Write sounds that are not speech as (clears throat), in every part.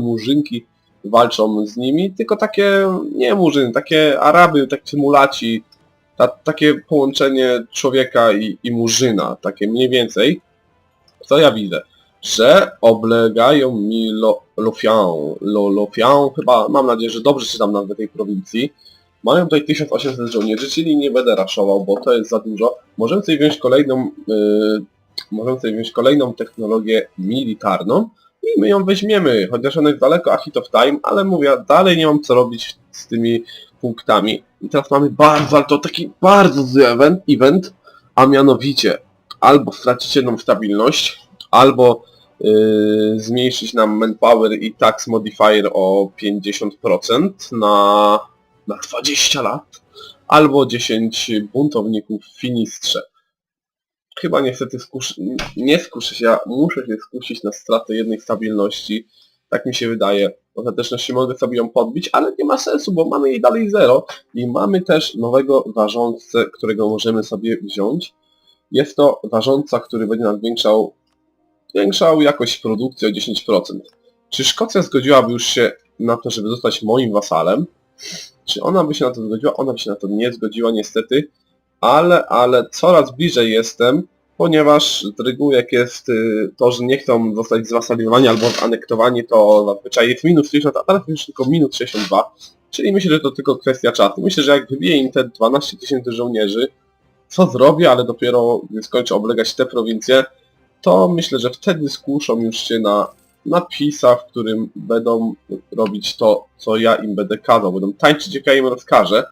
murzynki walczą z nimi, tylko takie, nie murzyny, takie Araby, takie mulaci, ta, takie połączenie człowieka i, i murzyna, takie mniej więcej. Co ja widzę? Że oblegają mi Lo- Lofian, Lo, Lofian, chyba mam nadzieję, że dobrze czytam nazwę tej prowincji. Mają tutaj 1800 żołnierzy, czyli nie będę raszował, bo to jest za dużo. Możemy sobie wziąć kolejną, yy, możemy sobie wziąć kolejną technologię militarną i my ją weźmiemy, chociaż ona jest daleko a hit of time, ale mówię, dalej nie mam co robić z tymi punktami. I teraz mamy bardzo, ale to taki bardzo zły event, event a mianowicie albo stracić jedną stabilność, albo yy, zmniejszyć nam manpower i tax modifier o 50% na, na 20 lat, albo 10 buntowników w Finistrze. Chyba niestety skusz... nie skuszę się, ja muszę się skusić na stratę jednej stabilności, tak mi się wydaje. Ostateczności mogę sobie ją podbić, ale nie ma sensu, bo mamy jej dalej zero i mamy też nowego zarządcę, którego możemy sobie wziąć. Jest to zarządca, który będzie nam zwiększał, zwiększał jakość produkcji o 10%. Czy Szkocja zgodziłaby już się na to, żeby zostać moim wasalem? Czy ona by się na to zgodziła? Ona by się na to nie zgodziła niestety, ale, ale coraz bliżej jestem, ponieważ z reguły jak jest y, to, że nie chcą zostać zwasalizowani albo anektowani, to zazwyczaj jest minus 60, a teraz już tylko minus 62, czyli myślę, że to tylko kwestia czasu. Myślę, że jak wybiję im te 12 tysięcy żołnierzy, co zrobię, ale dopiero skończę oblegać te prowincje, to myślę, że wtedy skuszą już się na napisach, w którym będą robić to, co ja im będę kazał. Będą tańczyć, jak ja im rozkażę.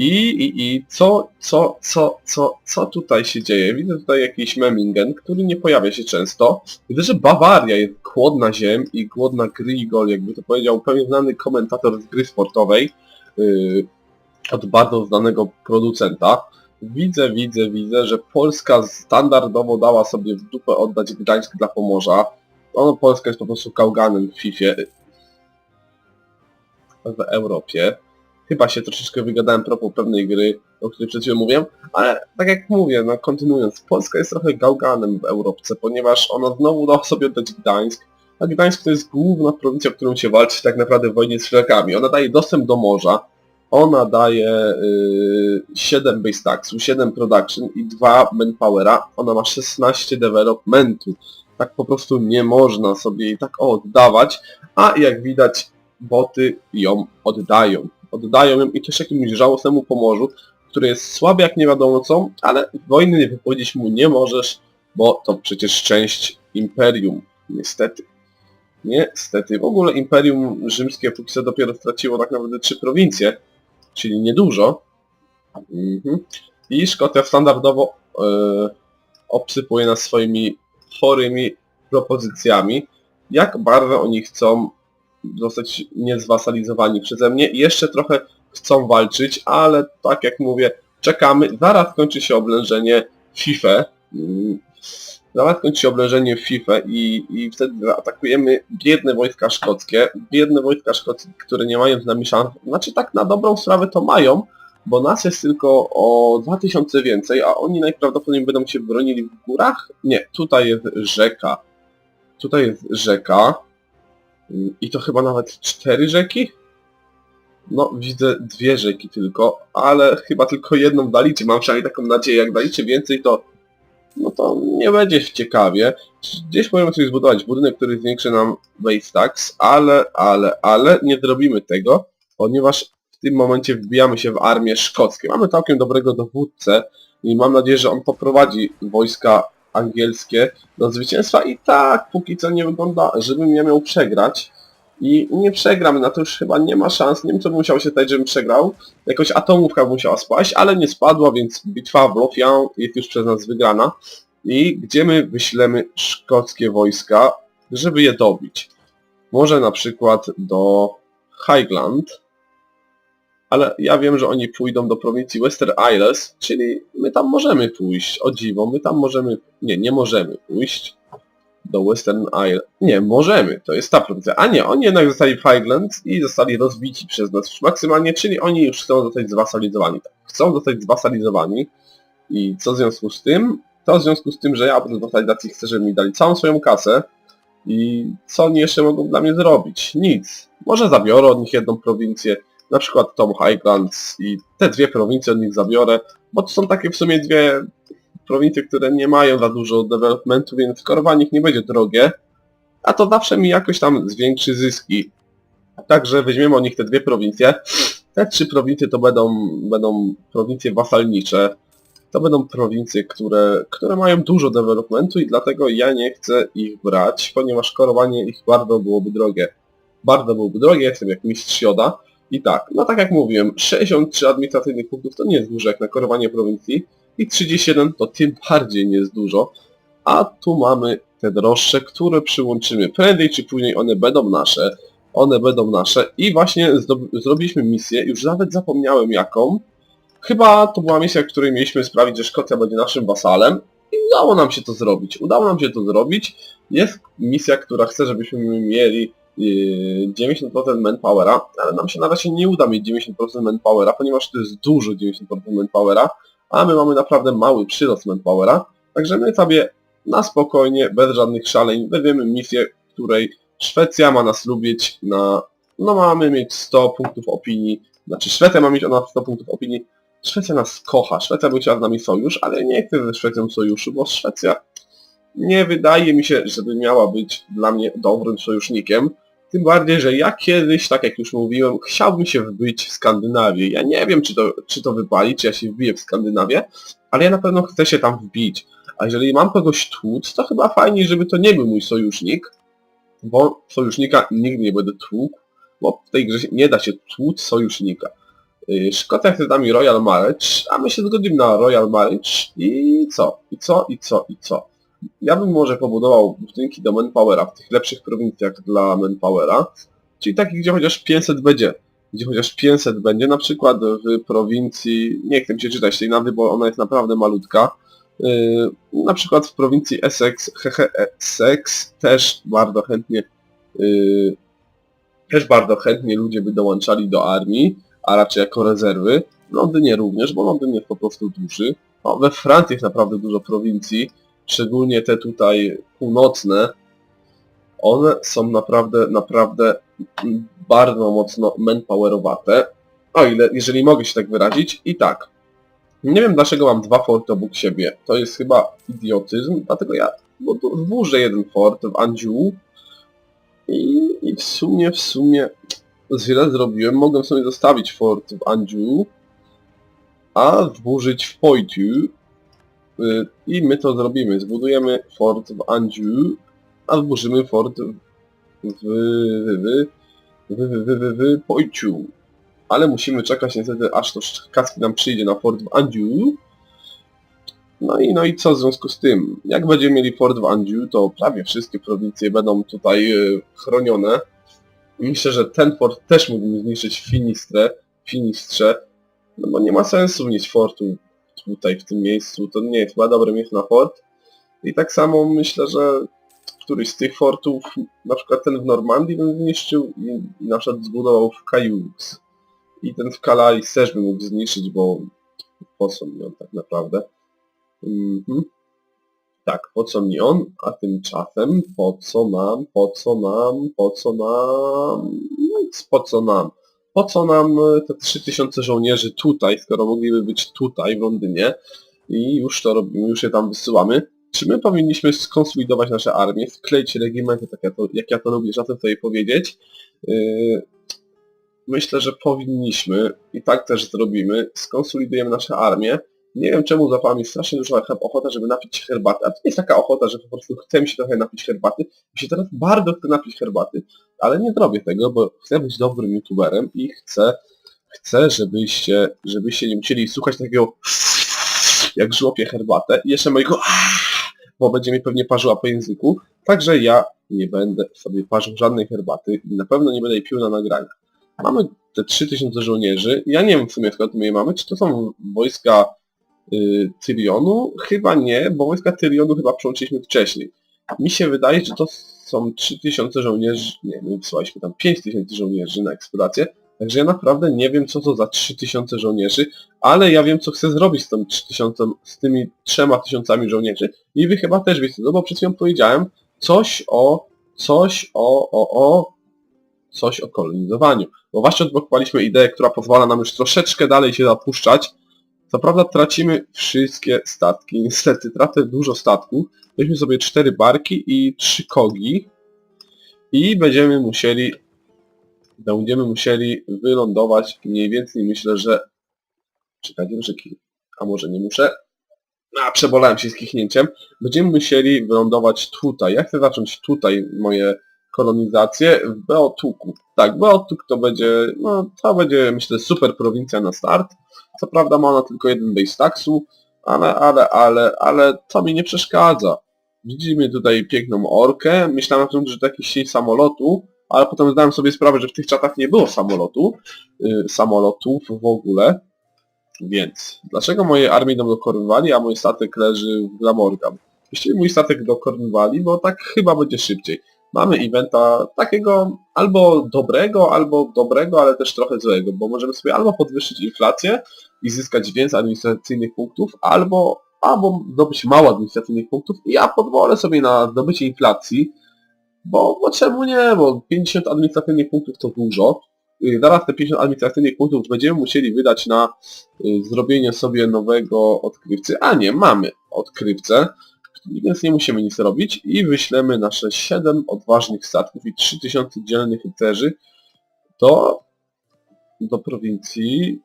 I, i, i co, co, co, co, co tutaj się dzieje? Widzę tutaj jakiś Memmingen, który nie pojawia się często. Widzę, że Bawaria jest głodna ziem i głodna gry i gol, jakby to powiedział pewien znany komentator z gry sportowej yy, od bardzo znanego producenta. Widzę, widzę, widzę, że Polska standardowo dała sobie w dupę oddać Gdańsk dla Pomorza. No, Polska jest po prostu kałganem w FIFA w Europie. Chyba się troszeczkę wygadałem propos pewnej gry, o której przed chwilą mówiłem, ale tak jak mówię, no kontynuując, Polska jest trochę gałganem w Europce, ponieważ ona znowu dała sobie oddać Gdańsk, a Gdańsk to jest główna prowincja, w którą się walczy tak naprawdę w wojnie z Szlakami. Ona daje dostęp do morza, ona daje y, 7 base taxu, 7 production i 2 manpowera, ona ma 16 developmentu. Tak po prostu nie można sobie jej tak oddawać, a jak widać boty ją oddają. Oddają ją i też jakimś żałosnemu Pomorzu, który jest słaby jak nie wiadomo co, ale wojny wypowiedzieć mu nie możesz, bo to przecież część Imperium. Niestety. Niestety. W ogóle Imperium Rzymskie póki co dopiero straciło tak naprawdę trzy prowincje, czyli niedużo. Mhm. I Szkocja standardowo e, obsypuje nas swoimi chorymi propozycjami, jak bardzo oni chcą zostać niezwasalizowani przeze mnie. Jeszcze trochę chcą walczyć, ale tak jak mówię, czekamy. Zaraz kończy się oblężenie FIFA. Mm, Zaraz kończy się oblężenie FIFA i, i wtedy zaatakujemy biedne wojska szkockie. Biedne wojska szkockie, które nie mają z nami szans. Znaczy tak na dobrą sprawę to mają, bo nas jest tylko o 2000 więcej, a oni najprawdopodobniej będą się bronili w górach. Nie, tutaj jest rzeka. Tutaj jest rzeka. I to chyba nawet cztery rzeki? No, widzę dwie rzeki tylko, ale chyba tylko jedną dalicie. Mam przynajmniej taką nadzieję, jak dalicie więcej, to no to nie będzie ciekawie. Gdzieś możemy sobie zbudować budynek, który zwiększy nam base tax, ale, ale, ale nie zrobimy tego, ponieważ w tym momencie wbijamy się w armię szkockie. Mamy całkiem dobrego dowódcę i mam nadzieję, że on poprowadzi wojska angielskie do zwycięstwa i tak póki co nie wygląda, żebym ja miał przegrać. I nie przegram, na to już chyba nie ma szans, nie wiem co by musiało się stać, żebym przegrał. Jakoś atomówka musiała spaść, ale nie spadła, więc bitwa w Lofian jest już przez nas wygrana. I gdzie my wyślemy szkockie wojska, żeby je dobić? Może na przykład do Highland, ale ja wiem, że oni pójdą do prowincji Western Isles, czyli my tam możemy pójść, o dziwo, my tam możemy, nie, nie możemy pójść do Western Isles, nie, możemy, to jest ta prowincja, a nie, oni jednak zostali w Highlands i zostali rozbici przez nas maksymalnie, czyli oni już chcą zostać zwasalizowani, tak, chcą zostać zwasalizowani. I co w związku z tym? To w związku z tym, że ja oprócz wasalizacji chcę, żeby mi dali całą swoją kasę, I co oni jeszcze mogą dla mnie zrobić? Nic. Może zabiorę od nich jedną prowincję, na przykład Tom Highlands i te dwie prowincje od nich zabiorę, bo to są takie w sumie dwie prowincje, które nie mają za dużo developmentu, więc korowanie ich nie będzie drogie, a to zawsze mi jakoś tam zwiększy zyski. Także weźmiemy od nich te dwie prowincje. Te trzy prowincje to będą, będą prowincje wasalnicze. To będą prowincje, które, które mają dużo developmentu i dlatego ja nie chcę ich brać, ponieważ korowanie ich bardzo byłoby drogie. Bardzo byłoby drogie, jestem jak mistrz Joda. I tak, no tak jak mówiłem, 63 administracyjnych punktów to nie jest dużo jak na korowanie prowincji i 31 to tym bardziej nie jest dużo. A tu mamy te droższe, które przyłączymy. Prędzej czy później one będą nasze. One będą nasze i właśnie zrobiliśmy misję, już nawet zapomniałem jaką. Chyba to była misja, w której mieliśmy sprawić, że Szkocja będzie naszym wasalem i udało nam się to zrobić. Udało nam się to zrobić. Jest misja, która chce, żebyśmy mieli 90% manpowera, ale nam się na razie nie uda mieć 90% manpowera, ponieważ to jest dużo 90% manpowera, a my mamy naprawdę mały przyrost manpowera, także my sobie na spokojnie, bez żadnych szaleń, weźmiemy misję, w której Szwecja ma nas lubić na... No mamy mieć 100 punktów opinii, znaczy Szwecja ma mieć o nas 100 punktów opinii, Szwecja nas kocha, Szwecja by chciała z nami sojusz, ale nie chcę ze Szwecją sojuszu, bo Szwecja nie wydaje mi się, żeby miała być dla mnie dobrym sojusznikiem. Tym bardziej, że ja kiedyś, tak jak już mówiłem, chciałbym się wbić w Skandynawię. Ja nie wiem, czy to, czy to wypali, czy ja się wbiję w Skandynawię, ale ja na pewno chcę się tam wbić. A jeżeli mam kogoś tłuc, to chyba fajniej, żeby to nie był mój sojusznik, bo sojusznika nigdy nie będę tłukł, bo w tej grze nie da się tłuc sojusznika. Yy, Szkocja chce nami Royal Marriage, a my się zgodzimy na Royal Marriage i co? I co? I co? I co? Ja bym może pobudował budynki do Manpowera w tych lepszych prowincjach dla Manpowera, czyli takich, gdzie chociaż 500 będzie. Gdzie chociaż 500 będzie, na przykład w prowincji, nie chcę się czytać tej nazwy, bo ona jest naprawdę malutka, Yy, na przykład w prowincji Essex, hehe, Essex też bardzo chętnie yy, też bardzo chętnie ludzie by dołączali do armii, a raczej jako rezerwy. W Londynie również, bo Londyn jest po prostu duży. No, we Francji jest naprawdę dużo prowincji, szczególnie te tutaj północne. One są naprawdę, naprawdę bardzo mocno manpowerowate. O ile, jeżeli mogę się tak wyrazić. I tak, nie wiem dlaczego mam dwa forty obok siebie. To jest chyba idiotyzm, dlatego ja bo włożę jeden fort w Anju i, i w sumie, w sumie źle zrobiłem. Mogłem sobie zostawić fort w Anju, a wburzyć w Poitu y, i my to zrobimy. Zbudujemy fort w Anju, a wburzymy fort w, w, w, w, w, w, Poiciu ale musimy czekać niestety aż to kaski nam przyjdzie na Fort w Andziu. No i, no i co w związku z tym? Jak będziemy mieli Fort w Andziu, to prawie wszystkie prowincje będą tutaj e, chronione. Myślę, że ten fort też mógłbym zniszczyć w Finistrze, Finistrze, no bo nie ma sensu mieć fortu tutaj w tym miejscu, to nie jest chyba dobre miejsce na fort. I tak samo myślę, że któryś z tych fortów, na przykład ten w Normandii bym zniszczył i, i na przykład zbudował w Cayux. I ten w Kalaris też bym mógł zniszczyć, bo po co mi on tak naprawdę? Mhm. Tak, po co mi on? A tymczasem po co nam, po co nam, po co nam, no nic po co nam. Po co nam e, te 3000 żołnierzy tutaj, skoro mogliby być tutaj w Londynie i już to robimy, już je tam wysyłamy. Czy my powinniśmy skonsolidować nasze armię, skleić regimenty, tak jak, to, jak ja to lubię czasem sobie powiedzieć, yy, myślę, że powinniśmy i tak też zrobimy, skonsolidujemy nasze armię. Nie wiem czemu zapała strasznie duża ochota, żeby napić herbaty, a to nie jest taka ochota, że po prostu chcę mi się trochę napić herbaty. Mi się teraz bardzo chcę napić herbaty, ale nie zrobię tego, bo chcę być dobrym youtuberem i chcę, chcę żebyście, żebyście nie musieli słuchać takiego (laughs) jak żłopię herbatę i jeszcze mojego (laughs) bo będzie mi pewnie parzyła po języku. Także ja nie będę sobie parzył żadnej herbaty i na pewno nie będę jej pił na nagrania. Mamy te 3000 żołnierzy. Ja nie wiem w sumie skąd my je mamy. Czy to są wojska y, Tyrionu? Chyba nie, bo wojska Tyrionu chyba przełączyliśmy wcześniej. Mi się wydaje, że to są 3000 żołnierzy, nie, my wysłaliśmy tam 5000 żołnierzy na eksplorację, także ja naprawdę nie wiem co to za 3000 żołnierzy, ale ja wiem co chcę zrobić z, tym 3000, z tymi 3000 żołnierzy i wy chyba też wiecie, no bo przed chwilą powiedziałem coś o coś o, o, o, coś o kolonizowaniu. Bo właśnie odblokowaliśmy ideę, która pozwala nam już troszeczkę dalej się zapuszczać. Co prawda tracimy wszystkie statki, niestety tracę dużo statków. Weźmy sobie cztery barki i trzy kogi i będziemy musieli będziemy musieli wylądować mniej więcej myślę, że czekajcie, że a może nie muszę. A, przebolałem się z kichnięciem. Będziemy musieli wylądować tutaj. Ja chcę zacząć tutaj moje kolonizacje w Beotuku. Tak, Beotuk to będzie, no to będzie myślę super prowincja na start. Co prawda ma ona tylko jeden base taxu, ale, ale, ale, ale to mi nie przeszkadza. Widzimy tutaj piękną orkę. Myślałem o tym, że to jakiś sieć samolotu, ale potem zdałem sobie sprawę, że w tych czatach nie było samolotu, yy, samolotów w ogóle. Więc, dlaczego moje armie idą do Kornwali, a mój statek leży w Glamorgan? Jeśli mój statek do Kornwali, bo tak chyba będzie szybciej. Mamy eventa takiego albo dobrego, albo dobrego, ale też trochę złego, bo możemy sobie albo podwyższyć inflację i zyskać więcej administracyjnych punktów, albo, albo zdobyć mało administracyjnych punktów i ja podwolę sobie na zdobycie inflacji, bo, bo czemu nie, bo 50 administracyjnych punktów to dużo. Zaraz te 50 administracyjnych punktów będziemy musieli wydać na y, zrobienie sobie nowego odkrywcy. A nie, mamy odkrywcę, więc nie musimy nic robić i wyślemy nasze 7 odważnych statków i 3000 dzielnych rycerzy do, do prowincji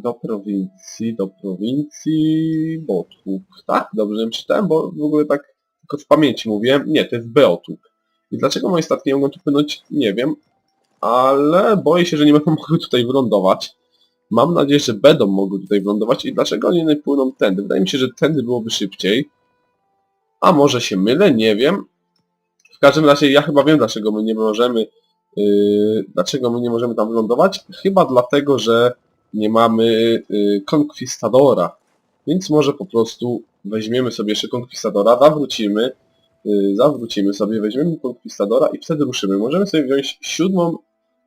do prowincji, do prowincji Botłuk. Tak? Dobrze ją czytałem, bo w ogóle tak tylko z pamięci mówię. Nie, to jest Beotłuk. I dlaczego moje statki nie mogą tu płynąć, nie wiem, ale boję się, że nie będą (laughs) mogły tutaj wylądować. Mam nadzieję, że będą mogły tutaj wylądować i dlaczego oni nie płyną tędy? Wydaje mi się, że tędy byłoby szybciej. A może się mylę, nie wiem. W każdym razie ja chyba wiem, dlaczego my nie możemy yy, dlaczego my nie możemy tam wylądować. Chyba dlatego, że nie mamy yy, konkwistadora. Więc może po prostu weźmiemy sobie jeszcze konkwistadora, zawrócimy, yy, zawrócimy sobie, weźmiemy konkwistadora i wtedy ruszymy. Możemy sobie wziąć siódmą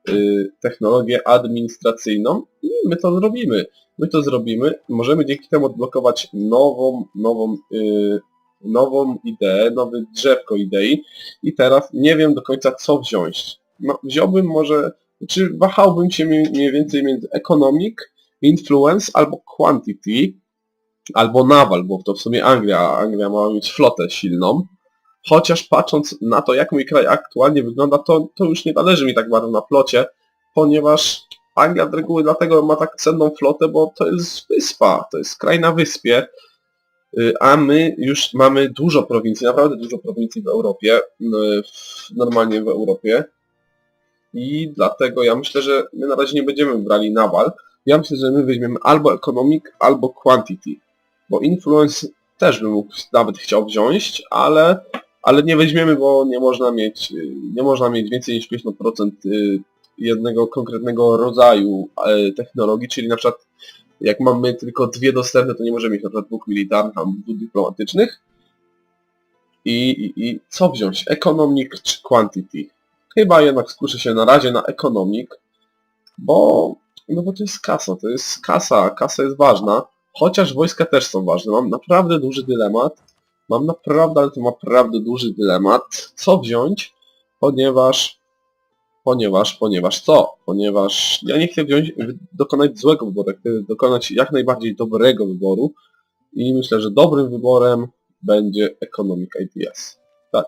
yy, technologię administracyjną i my to zrobimy. My to zrobimy, możemy dzięki temu odblokować nową, nową, yy, nową ideę, nowe drzewko idei i teraz nie wiem do końca co wziąć. No, wziąłbym może, czy wahałbym się mniej więcej między economic, influence albo quantity, albo naval, bo to w sumie Anglia, Anglia ma mieć flotę silną. Chociaż patrząc na to, jak mój kraj aktualnie wygląda, to, to już nie zależy mi tak bardzo na flocie, ponieważ Anglia z reguły dlatego ma tak cenną flotę, bo to jest wyspa, to jest kraj na wyspie, a my już mamy dużo prowincji, naprawdę dużo prowincji w Europie, y, w- normalnie w Europie. I dlatego ja myślę, że my na razie nie będziemy brali naval. Ja myślę, że my weźmiemy albo economic, albo quantity. Bo influence też bym mógł nawet chciał wziąć, ale, ale nie weźmiemy, bo nie można mieć, y, nie można mieć więcej niż 50% y, jednego konkretnego rodzaju e, technologii, czyli na przykład jak mamy tylko dwie dostępne, to nie możemy mieć na przykład dwóch militarnych albo dwóch dyplomatycznych. I, i, I co wziąć? Economic czy quantity? Chyba jednak skuszę się na razie na economic, bo, no bo to jest kasa, to jest kasa, kasa jest ważna, chociaż wojska też są ważne. Mam naprawdę duży dylemat, mam naprawdę, ale to naprawdę duży dylemat, co wziąć, ponieważ, ponieważ, ponieważ co? Ponieważ ja nie chcę wziąć, dokonać złego wyboru, chcę dokonać jak najbardziej dobrego wyboru i myślę, że dobrym wyborem będzie Economic Ideas. Tak,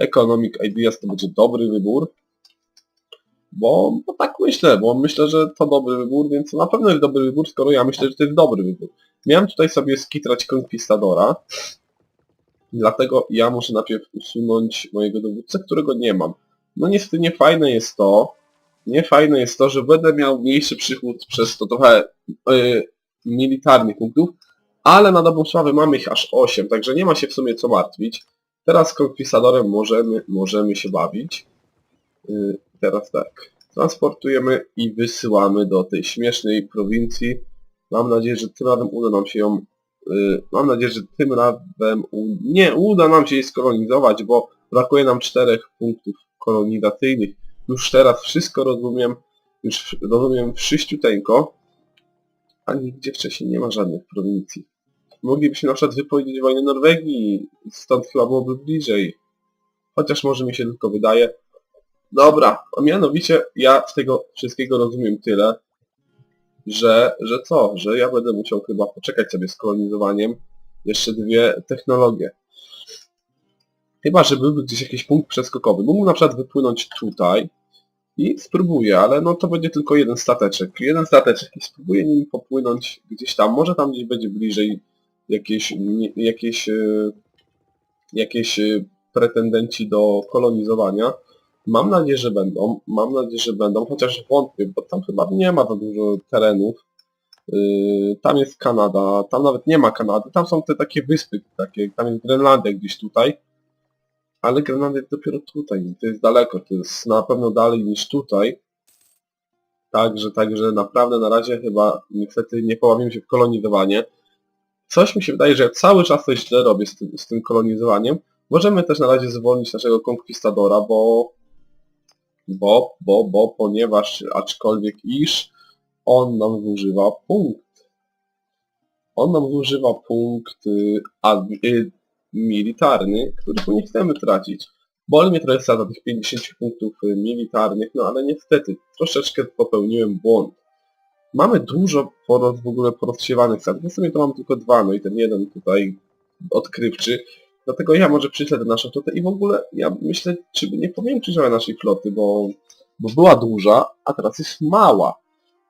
Economic Ideas to będzie dobry wybór, bo, bo tak myślę, bo myślę, że to dobry wybór, więc na pewno jest dobry wybór, skoro ja myślę, że to jest dobry wybór. Miałem tutaj sobie skitrać Conquistadora, dlatego ja muszę najpierw usunąć mojego dowódcę, którego nie mam. No niestety nie fajne jest to, nie fajne jest to, że będę miał mniejszy przychód przez to trochę yy, militarnych punktów, ale na dobrą sprawę mamy ich aż 8, także nie ma się w sumie co martwić. Teraz z Conquistadorem możemy, możemy się bawić. Yy, teraz tak. Transportujemy i wysyłamy do tej śmiesznej prowincji. Mam nadzieję, że tym razem uda nam się ją... Yy, mam nadzieję, że tym razem... U... Nie, uda nam się jej skolonizować, bo brakuje nam czterech punktów kolonizacyjnych. Już teraz wszystko rozumiem. Już rozumiem wszyściuteńko. A nigdzie wcześniej nie ma żadnych prowincji. Moglibyśmy na przykład wypowiedzieć wojnę Norwegii, stąd chyba byłoby bliżej. chociaż może mi się tylko wydaje. Dobra, a mianowicie ja z tego wszystkiego rozumiem tyle, że, że co, że ja będę musiał chyba poczekać sobie z kolonizowaniem jeszcze dwie technologie. Chyba, że byłby gdzieś jakiś punkt przeskokowy. Mógłbym na przykład wypłynąć tutaj i spróbuję, ale no to będzie tylko jeden stateczek. Jeden stateczek i spróbuję nim popłynąć gdzieś tam. Może tam gdzieś będzie bliżej jakieś, nie- jakieś, e, jakieś e, pretendenci do kolonizowania. Mam nadzieję, że będą. Mam nadzieję, że będą, chociaż wątpię, bo tam chyba nie ma za dużo terenów. Yy, tam jest Kanada, tam nawet nie ma Kanady, tam są te takie wyspy, takie, tam jest Grenlandia gdzieś tutaj. Ale Grenlandia jest dopiero tutaj, to jest daleko, to jest na pewno dalej niż tutaj. Także, także naprawdę na razie chyba niestety nie poławimy się w kolonizowanie. Coś mi się wydaje, że ja cały czas coś źle robię z tym, z tym kolonizowaniem. Możemy też na razie zwolnić naszego konkwistadora, bo bo, bo, bo, ponieważ aczkolwiek iż on nam zużywa punkt. On nam zużywa punkt admi- y, militarny, którego nie chcemy tracić. Boli mnie trochę za tych 50 punktów y, militarnych, no ale niestety troszeczkę popełniłem błąd. Mamy dużo poroz, w ogóle porozsiewanych statków, w sumie to mam tylko dwa, no i ten jeden tutaj odkrywczy, Dlatego ja może przyślę tę naszą flotę i w ogóle ja myślę, czy by nie powiększyć naszej floty, bo, bo była duża, a teraz jest mała.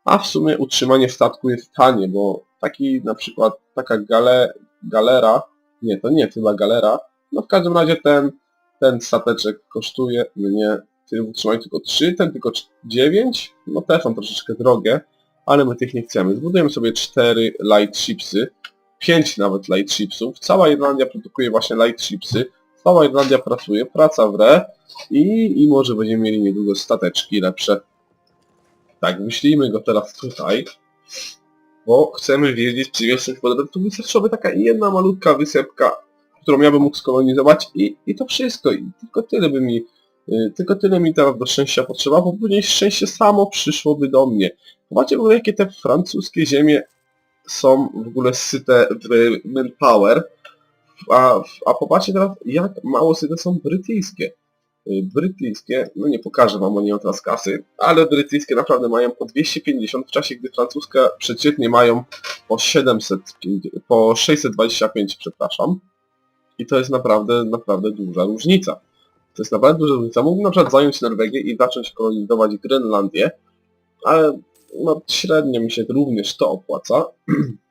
A w sumie utrzymanie statku jest tanie, bo taki na przykład taka gale, galera, nie to nie chyba galera, no w każdym razie ten, ten stateczek kosztuje mnie ty utrzymaj tylko 3, ten tylko 9, no te są troszeczkę drogie, ale my tych nie chcemy. Zbudujemy sobie 4 light shipsy, 5 nawet light shipsów. Cała Irlandia produkuje właśnie light shipsy. Cała Irlandia pracuje, praca w re i, i może będziemy mieli niedługo stateczki lepsze. Tak, wyślijmy go teraz tutaj, bo chcemy wiedzieć, czy jest coś. Tu wystarczyłaby taka jedna malutka wysepka, którą ja bym mógł skolonizować i, i to wszystko. I tylko tyle by mi, y, tylko tyle mi teraz do szczęścia potrzeba, bo później szczęście samo przyszłoby do mnie. Zobaczcie w ogóle, jakie te francuskie ziemie są w ogóle syte w manpower, a, a popatrzcie teraz, jak mało syte są brytyjskie. Y, Brytyjskie, no nie pokażę wam, bo nie mam kasy, ale brytyjskie naprawdę mają po 250, w czasie gdy francuska przeciętnie mają po 700, po 625, przepraszam. I to jest naprawdę, naprawdę duża różnica. To jest naprawdę duża różnica. Mógłbym na przykład zająć Norwegię i zacząć kolonizować Grenlandię, ale no, średnio mi się również to opłaca. (clears throat)